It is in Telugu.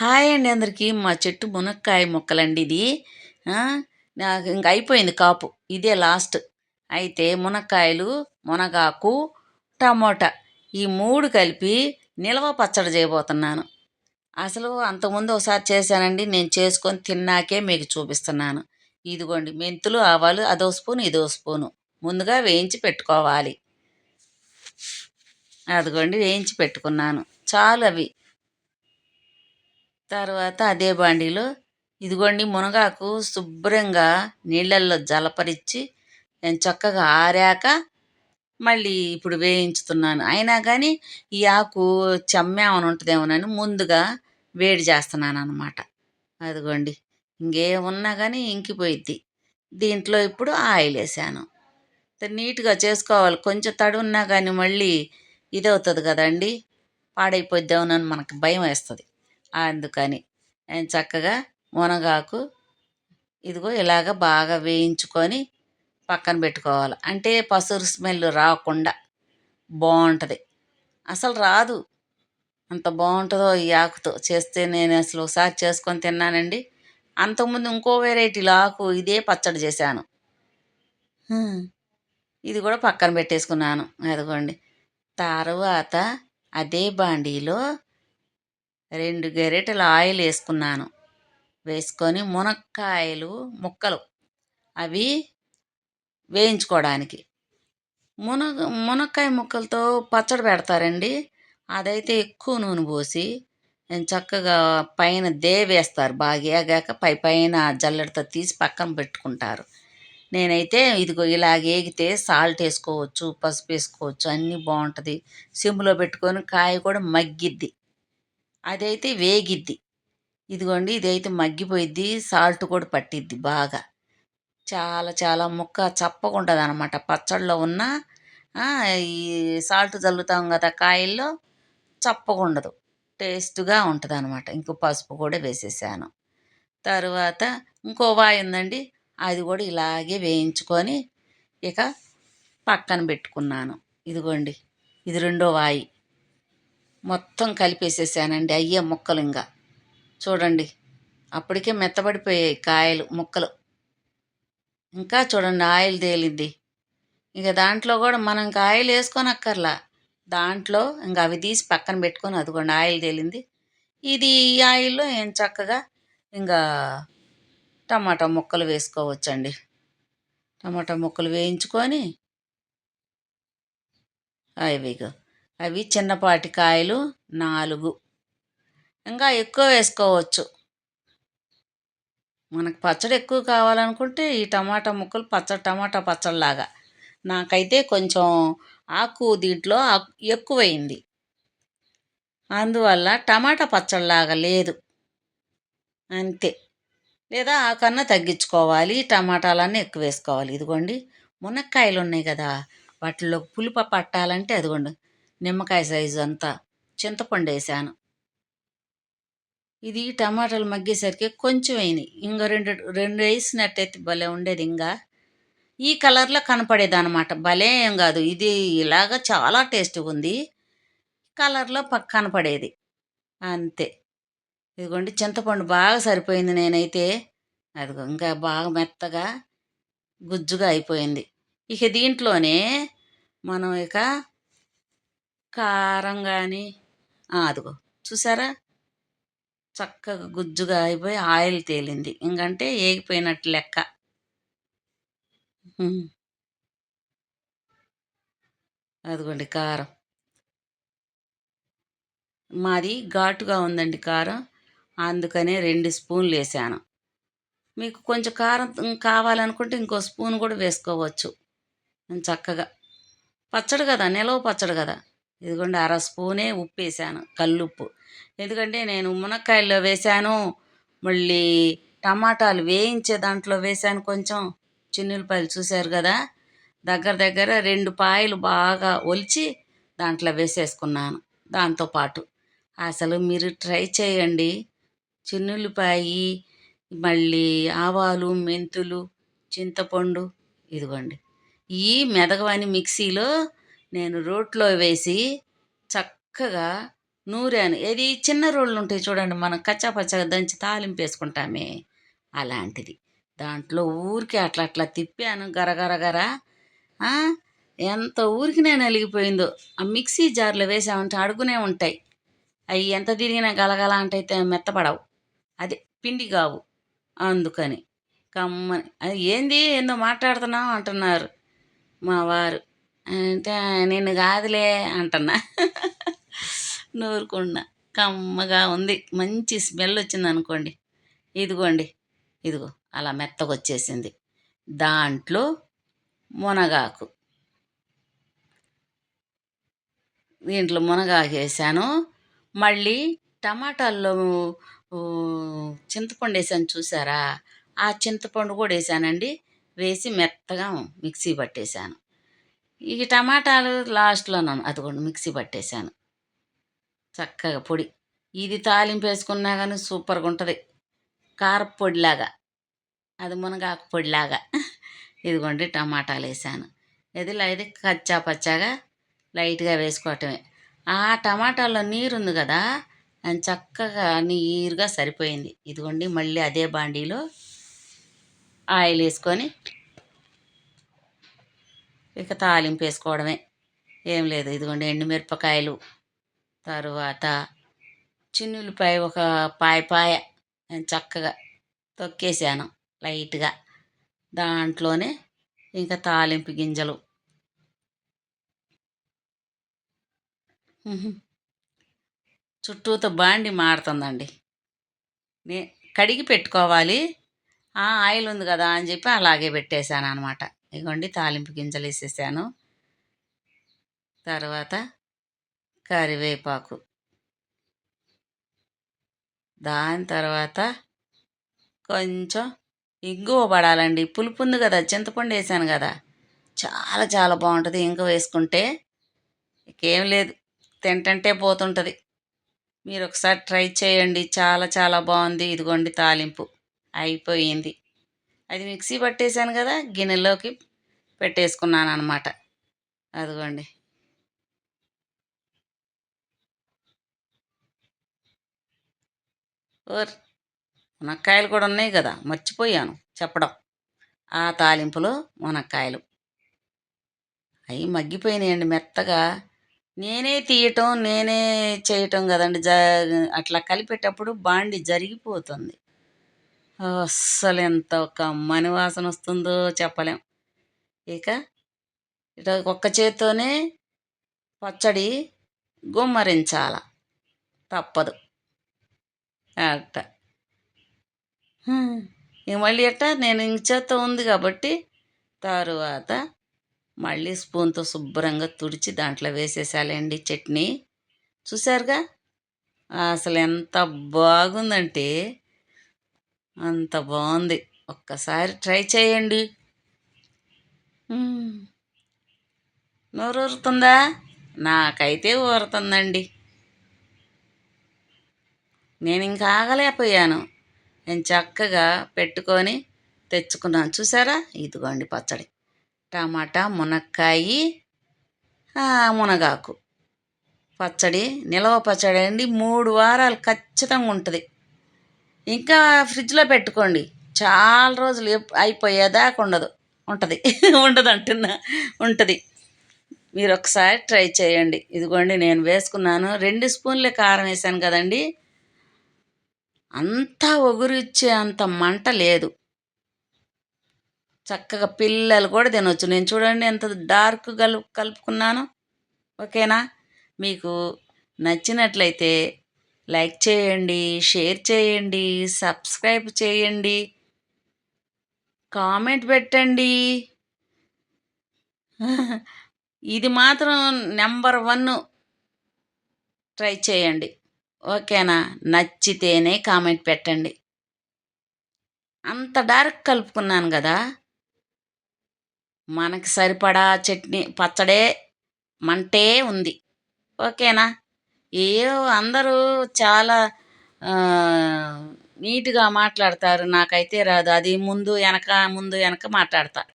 హాయ్ అండి అందరికీ. మా చెట్టు మునక్కాయ మొక్కలండి ఇది. నాకు ఇంక అయిపోయింది కాపు. ఇదే లాస్ట్. అయితే మునక్కాయలు మునగాకు టమోటా ఈ మూడు కలిపి నిల్వ పచ్చడి చేయబోతున్నాను. అసలు అంతకుముందు ఒకసారి చేశానండి. నేను చేసుకొని తిన్నాకే మీకు చూపిస్తున్నాను. ఇదిగోండి మెంతులు ఆవాలు అదో స్పూన్ ఇదో స్పూను. ముందుగా వేయించి పెట్టుకోవాలి. అదిగోండి వేయించి పెట్టుకున్నాను. చాలు అవి. తర్వాత అదే బాండీలో ఇదిగోండి మునగాకు శుభ్రంగా నీళ్ళల్లో జలపరిచి నేను చక్కగా ఆరాక మళ్ళీ ఇప్పుడు వేయించుతున్నాను. అయినా కానీ ఈ ఆకు చెమ్మేమని ఉంటుందేమోనని ముందుగా వేడి చేస్తున్నాను అనమాట అదిగోండి ఇంకేమున్నా కానీ ఇంకిపోయిద్ది. దీంట్లో ఇప్పుడు ఆయిల్ వేసాను. నీట్గా చేసుకోవాలి. కొంచెం తడి ఉన్నా కానీ మళ్ళీ ఇది అవుతుంది కదండి పాడైపోద్దామనని మనకు భయం వేస్తుంది. అందుకని. నేను చక్కగా మునగాకు ఇదిగో ఇలాగ బాగా వేయించుకొని పక్కన పెట్టుకోవాలి. అంటే పసురు స్మెల్ రాకుండా బాగుంటుంది. అసలు రాదు. అంత బాగుంటుందో ఈ ఆకుతో చేస్తే నేను అసలు ఒకసారి చేసుకొని తిన్నానండి. అంతకుముందు ఇంకో వెరైటీలో ఆకు ఇదే పచ్చడి చేశాను. ఇది కూడా పక్కన పెట్టేసుకున్నాను. అదిగోండి. తర్వాత అదే బాండీలో రెండు గరిటెల ఆయిల్ వేసుకున్నాను. వేసుకొని మునక్కాయలు ముక్కలు అవి వేయించుకోవడానికి. మునగ మునక్కాయ ముక్కలతో పచ్చడి పెడతారండి. అదైతే ఎక్కువ నూనె పోసి నేను చక్కగా పైన దేవేస్తారు. బాగా ఏగాక పై పైన జల్లెడతో తీసి పక్కన పెట్టుకుంటారు. నేనైతే ఇదిగో ఇలాగ ఏగితే సాల్ట్ వేసుకోవచ్చు పసుపు వేసుకోవచ్చు అన్నీ బాగుంటుంది. సిమ్లో పెట్టుకొని కాయ కూడా మగ్గిద్ది. అదైతే వేగిద్ది. ఇదిగోండి ఇదైతే మగ్గిపోయిద్ది సాల్ట్ కూడా పట్టిద్ది బాగా. చాలా చాలా ముక్క చప్పగా ఉంటుంది అనమాట పచ్చళ్ళలో ఉన్న ఈ సాల్ట్ చల్లుతాం కదా కాయల్లో చప్పకుండదు. టేస్ట్గా ఉంటుంది అనమాట ఇంకో పసుపు కూడా వేసేసాను. తర్వాత ఇంకో వాయి ఉందండి అది కూడా ఇలాగే వేయించుకొని ఇక పక్కన పెట్టుకున్నాను. ఇదిగోండి ఇది రెండో వాయి. మొత్తం కలిపేసేసానండి అయ్యే ముక్కలు ఇంకా. చూడండి అప్పటికే మెత్తబడిపోయాయి కాయలు ముక్కలు. ఇంకా చూడండి ఆయిల్ తేలింది. ఇక దాంట్లో కూడా మనం ఇంకా ఆయిల్ వేసుకోనక్కర్లా. దాంట్లో ఇంకా అవి తీసి పక్కన పెట్టుకొని అదిగోండి ఆయిల్ తేలింది. ఇది ఈ ఆయిల్లో ఏం చక్కగా ఇంకా టమాటా ముక్కలు వేసుకోవచ్చండి. టమాటా ముక్కలు వేయించుకొని అవి అవి చిన్నపాటి కాయలు నాలుగు. ఇంకా ఎక్కువ వేసుకోవచ్చు. మనకు పచ్చడి ఎక్కువ కావాలనుకుంటే ఈ టమాటా ముక్కలు పచ్చడి టమాటా పచ్చడిలాగా నాకైతే కొంచెం ఆకు దీంట్లో ఎక్కువైంది. అందువల్ల టమాటా పచ్చడిలాగా లేదు. అంతే. లేదా ఆకన్నా తగ్గించుకోవాలి. టమాటాలన్నీ ఎక్కువ వేసుకోవాలి. ఇదిగోండి మునక్కాయలు ఉన్నాయి కదా. వాటిలో పులుప పట్టాలంటే అదిగోండి. నిమ్మకాయ సైజు అంతా చింతపండు వేసాను. ఇది టమాటాలు మగ్గేసరికి కొంచెం అయినాయి ఇంకా రెండు రెండు వేసినట్టయితే భలే ఉండేది ఇంకా ఈ కలర్లో కనపడేది అనమాట భలే ఏం కాదు. ఇది ఇలాగ చాలా టేస్ట్గా ఉంది. కలర్లో పక్క కనపడేది. అంతే. ఇదిగోండి చింతపండు బాగా సరిపోయింది నేనైతే. అది ఇంకా బాగా మెత్తగా గుజ్జుగా అయిపోయింది. ఇక దీంట్లోనే మనం ఇక కారం కానీ అదిగో. చూసారా? చక్కగా గుజ్జుగా అయిపోయి ఆయిల్ తేలింది. ఇంకంటే ఏగిపోయినట్టు లెక్క. అదిగోండి కారం. మాది ఘాటుగా ఉందండి కారం. అందుకనే రెండు స్పూన్లు వేసాను. మీకు కొంచెం కారం కావాలనుకుంటే ఇంకో స్పూన్ కూడా వేసుకోవచ్చు. చక్కగా. పచ్చడి కదా? నిలవ పచ్చడి కదా? ఇదిగోండి అర స్పూనే ఉప్పు వేసాను కల్లుప్పు. ఎందుకంటే నేను మునక్కాయల్లో వేసాను మళ్ళీ టమాటాలు వేయించే దాంట్లో వేసాను కొంచెం. చిన్నులపాయలు చూశారు కదా? దగ్గర దగ్గర రెండు పాయలు బాగా ఒలిచి దాంట్లో వేసేసుకున్నాను దాంతోపాటు అసలు మీరు ట్రై చేయండి. చిన్నులపాయి మళ్ళీ ఆవాలు మెంతులు చింతపండు ఇదిగోండి. ఈ మెదగవని మిక్సీలో నేను రోట్లో వేసి చక్కగా నూరాను. ఏది చిన్న రోళ్ళు ఉంటాయి చూడండి మనం కచ్చాపచ్చగా దంచి తాలింపు వేసుకుంటామే. అలాంటిది. దాంట్లో ఊరికి అట్లా అట్లా తిప్పాను గరగర గర ఎంత ఊరికి నేను అలిగిపోయిందో. ఆ మిక్సీ జార్లో వేసామంటే అడుగునే ఉంటాయి. అవి ఎంత తిరిగినా గలగల అంటే మెత్తపడవు. అదే పిండి కావు. అందుకని. కమ్మని. అది ఏంది? ఏందో మాట్లాడుతున్నావు అంటున్నారు మా వారు. అంటే నేను కాదులే అంటున్నా. నూరుకున్నా కమ్మగా ఉంది. మంచి స్మెల్ వచ్చింది అనుకోండి. ఇదిగోండి. ఇదిగో. అలా మెత్తగా వచ్చేసింది దాంట్లో మునగాకు. దీంట్లో మునగాకు వేసాను. మళ్ళీ టమాటాల్లో చింతపండు వేసాను చూసారా? ఆ చింతపండు కూడా వేసానండి. వేసి మెత్తగా మిక్సీ పట్టేశాను ఈ టమాటాలు లాస్ట్లో నన్ను అది కూడా మిక్సీ పట్టేశాను. చక్కగా పొడి. ఇది తాలింపు వేసుకున్నా కానీ సూపర్గా ఉంటుంది. కారపొడిలాగా అది మునగాకు పొడిలాగా. ఇదిగోండి టమాటాలు వేసాను ఇది ఇది కచ్చా పచ్చాగా లైట్గా వేసుకోవటమే. ఆ టమాటాలో నీరు ఉంది కదా అని చక్కగా నీరుగా సరిపోయింది. ఇదిగోండి మళ్ళీ అదే బాండీలో ఆయిల్ వేసుకొని ఇక తాలింపు వేసుకోవడమే. ఏం లేదు ఇదిగోండి ఎండుమిరపకాయలు తరువాత చిన్నులపై ఒక పాయ పాయ చక్కగా తొక్కేసాను లైట్గా. దాంట్లోనే ఇంకా తాలింపు గింజలు. చుట్టూతో బాండి మారుతుందండి. నే కడిగి పెట్టుకోవాలి. ఆ ఆయిల్ ఉంది కదా అని చెప్పి అలాగే పెట్టేశాను అనమాట ఇదిగోండి తాలింపు గింజలు వేసేసాను తర్వాత కరివేపాకు. దాని తర్వాత కొంచెం ఇంగువ పడాలండి. పులుపు ఉంది కదా చింతపండు వేసాను కదా. చాలా చాలా బాగుంటుంది ఇంగువ వేసుకుంటే. ఇంకేం లేదు తింటంటే పోతుంటుంది. మీరు ఒకసారి ట్రై చేయండి చాలా చాలా బాగుంది. ఇదిగోండి తాలింపు. అయిపోయింది. అది మిక్సీ పట్టేశాను కదా గిన్నెలోకి పెట్టేసుకున్నాను అనమాట అదిగోండి. ఓర్ మునక్కాయలు కూడా ఉన్నాయి కదా మర్చిపోయాను చెప్పడం. ఆ తాలింపులో మునక్కాయలు. అవి మగ్గిపోయినాయండి మెత్తగా. నేనే తీయటం నేనే చేయటం కదండి జ అట్లా కలిపేటప్పుడు బాండి జరిగిపోతుంది. అస్సలు ఎంత కమ్మని వాసన వస్తుందో చెప్పలేం. ఇక ఇట ఒక్క చేత్తోనే పచ్చడి గుమ్మరించాల. తప్పదు. అట్ట. మళ్ళీ అట్ట నేను ఇంక ఉంది కాబట్టి తరువాత మళ్ళీ స్పూన్తో శుభ్రంగా తుడిచి దాంట్లో వేసేసాలండి చట్నీ. చూసారుగా అసలు ఎంత బాగుందంటే అంత బాగుంది. ఒక్కసారి ట్రై చేయండి. నోరూరుతుందా? నోరు ఊరుతుందా నాకైతే ఊరుతుందండి. నేను ఇంకా ఆగలేకపోయాను. నేను చక్కగా పెట్టుకొని తెచ్చుకున్నాను. చూసారా? ఇదిగోండి పచ్చడి. టమాటా మునక్కాయి మునగాకు. పచ్చడి నిలవ పచ్చడి అండి మూడు వారాలు ఖచ్చితంగా ఉంటుంది. ఇంకా ఫ్రిడ్జ్లో పెట్టుకోండి. చాలా రోజులు అయిపోయేదాకా ఉండదు. ఉంటుంది. ఉండదు అంటున్నా. ఉంటుంది. మీరు ఒకసారి ట్రై చేయండి. ఇదిగోండి నేను వేసుకున్నాను. రెండు స్పూన్లే కారం వేసాను కదండి. అంతా ఒగురిచ్చే అంత మంట లేదు. చక్కగా పిల్లలు కూడా తినొచ్చు. నేను చూడండి ఎంత డార్క్ కలు కలుపుకున్నాను. ఓకేనా? మీకు నచ్చినట్లయితే లైక్ చేయండి షేర్ చేయండి సబ్స్క్రైబ్ చేయండి కామెంట్ పెట్టండి. ఇది మాత్రం నెంబర్ వన్ ట్రై చేయండి. ఓకేనా? నచ్చితేనే కామెంట్ పెట్టండి. అంత డార్క్ కలుపుకున్నాను కదా? మనకి సరిపడా చట్నీ పచ్చడే మంటే ఉంది. ఓకేనా? ఏయో అందరూ చాలా నీట్గా మాట్లాడతారు. నాకైతే రాదు. అది ముందు వెనక ముందు వెనక మాట్లాడతా.